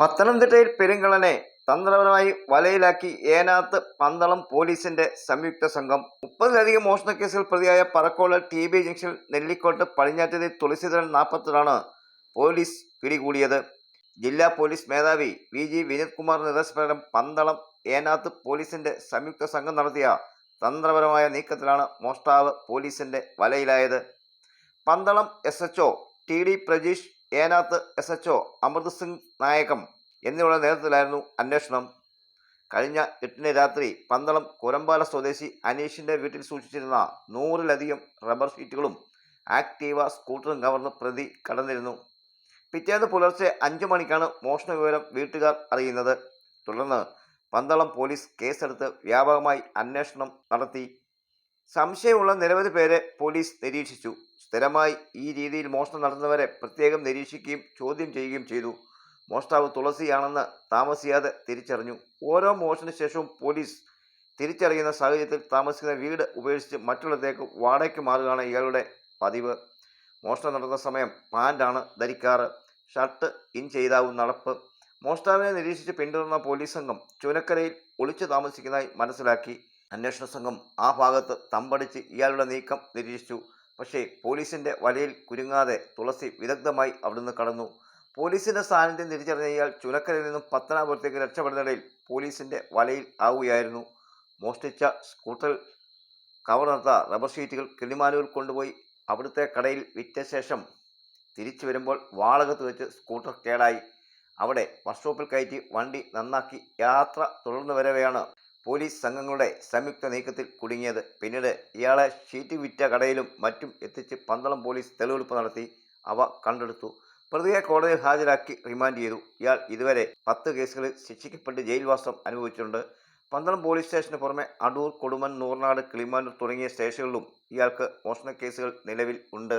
പത്തനംതിട്ടയിൽ പെരുങ്കളനെ തന്ത്രപരമായി വലയിലാക്കി ഏനാത്ത് പന്തളം പോലീസിന്റെ സംയുക്ത സംഘം. മുപ്പതിലധികം കേസുകൾ പ്രതിയായ Parakode T B junction Nellikkottu Padinjattathi Thulaseedharan നാൽപ്പത്തിലാണ് police പിടികൂടിയത്. ജില്ലാ പോലീസ് മേധാവി വി ജി വിനീത് കുമാർ നിർദ്ദേശപ്രകാരം പന്തളം ഏനാത്ത് പോലീസിന്റെ സംയുക്ത സംഘം നടത്തിയ തന്ത്രപരമായ നീക്കത്തിലാണ് മോഷ്ടാവ് പോലീസിന്റെ വലയിലായത്. Pandalam S H T D Prajeesh Enath S H O Amrit Singh നായകം എന്നിവരുടെ നേതൃത്വത്തിലായിരുന്നു അന്വേഷണം. കഴിഞ്ഞ എട്ടിന് രാത്രി പന്തളം കുരമ്പാല സ്വദേശി അനീഷിന്റെ വീട്ടിൽ സൂക്ഷിച്ചിരുന്ന നൂറിലധികം റബ്ബർ ഷീറ്റുകളും ആക്ടീവ സ്കൂട്ടറും കവർന്ന് പ്രതി കടന്നിരുന്നു. പിറ്റേന്ന് പുലർച്ചെ അഞ്ചു മണിക്കാണ് മോഷണ വിവരം വീട്ടുകാർ അറിയുന്നത്. തുടർന്ന് പന്തളം പോലീസ് കേസെടുത്ത് വ്യാപകമായി അന്വേഷണം നടത്തി. സംശയമുള്ള നിരവധി പേരെ പോലീസ് നിരീക്ഷിച്ചു. സ്ഥിരമായി ഈ രീതിയിൽ മോഷണം നടത്തുന്നവരെ പ്രത്യേകം നിരീക്ഷിക്കുകയും ചോദ്യം ചെയ്യുകയും ചെയ്തു. മോഷ്ടാവ് തുളസിയാണെന്ന് താമസിയാതെ തിരിച്ചറിഞ്ഞു. ഓരോ മോഷണ ശേഷവും പോലീസ് തിരിച്ചറിയുന്ന സാഹചര്യത്തിൽ താമസിക്കുന്ന വീട് ഉപേക്ഷിച്ച് മറ്റുള്ളതേക്ക് വാടകയ്ക്ക് മാറുകയാണ് ഇയാളുടെ പതിവ്. മോഷണം നടന്ന സമയം പാന്റാണ് ധരിക്കാറ്. ഷർട്ട് ഇൻ ചെയ്താവും നടപ്പ്. മോഷ്ടാവിനെ നിരീക്ഷിച്ച് പിന്തുടർന്ന പോലീസ് സംഘം ചുനക്കരയിൽ ഒളിച്ചു താമസിക്കുന്നതായി മനസ്സിലാക്കി. അന്വേഷണ സംഘം ആ ഭാഗത്ത് തമ്പടിച്ച് ഇയാളുടെ നീക്കം നിരീക്ഷിച്ചു. പക്ഷേ പോലീസിന്റെ വലയിൽ കുരുങ്ങാതെ തുളസി വിദഗ്ധമായി അവിടുന്ന് കടന്നു. പോലീസിന്റെ സാന്നിധ്യം തിരിച്ചറിഞ്ഞ ഇയാൾ ചുനക്കരയിൽ നിന്നും പത്തനാപുരത്തേക്ക് രക്ഷപ്പെടുന്നിടയിൽ പോലീസിന്റെ വലയിൽ ആവുകയായിരുന്നു. മോഷ്ടിച്ച സ്കൂട്ടറിൽ കവർ നിർത്ത റബ്ബർ ഷീറ്റുകൾ കിളിമാനൂരിൽ കൊണ്ടുപോയി അവിടുത്തെ കടയിൽ വിറ്റ ശേഷം തിരിച്ചു വരുമ്പോൾ വാളകത്ത് വെച്ച് സ്കൂട്ടർ കേടായി. അവിടെ വർക്ക്ഷോപ്പിൽ കയറ്റി വണ്ടി നന്നാക്കി യാത്ര തുടർന്നു വരവെയാണ് പോലീസ് സംഘങ്ങളുടെ സംയുക്ത നീക്കത്തിൽ കുടുങ്ങിയത്. പിന്നീട് ഇയാളെ ഷീറ്റ് വിറ്റ കടയിലും മറ്റും എത്തിച്ച് പന്തളം പോലീസ് തെളിവെടുപ്പ് നടത്തി. അവ കണ്ടെടുത്തു. പ്രതിയെ കോടതിയിൽ ഹാജരാക്കി റിമാൻഡ് ചെയ്തു. ഇയാൾ ഇതുവരെ പത്ത് കേസുകളിൽ ശിക്ഷിക്കപ്പെട്ട് ജയിൽവാസം അനുഭവിച്ചിട്ടുണ്ട്. പന്തളം പോലീസ് സ്റ്റേഷന് പുറമെ അടൂർ കൊടുമൻ നൂർനാട് കിളിമാനൂർ തുടങ്ങിയ സ്റ്റേഷനുകളിലും ഇയാൾക്ക് മോഷണ കേസുകൾ നിലവിൽ ഉണ്ട്.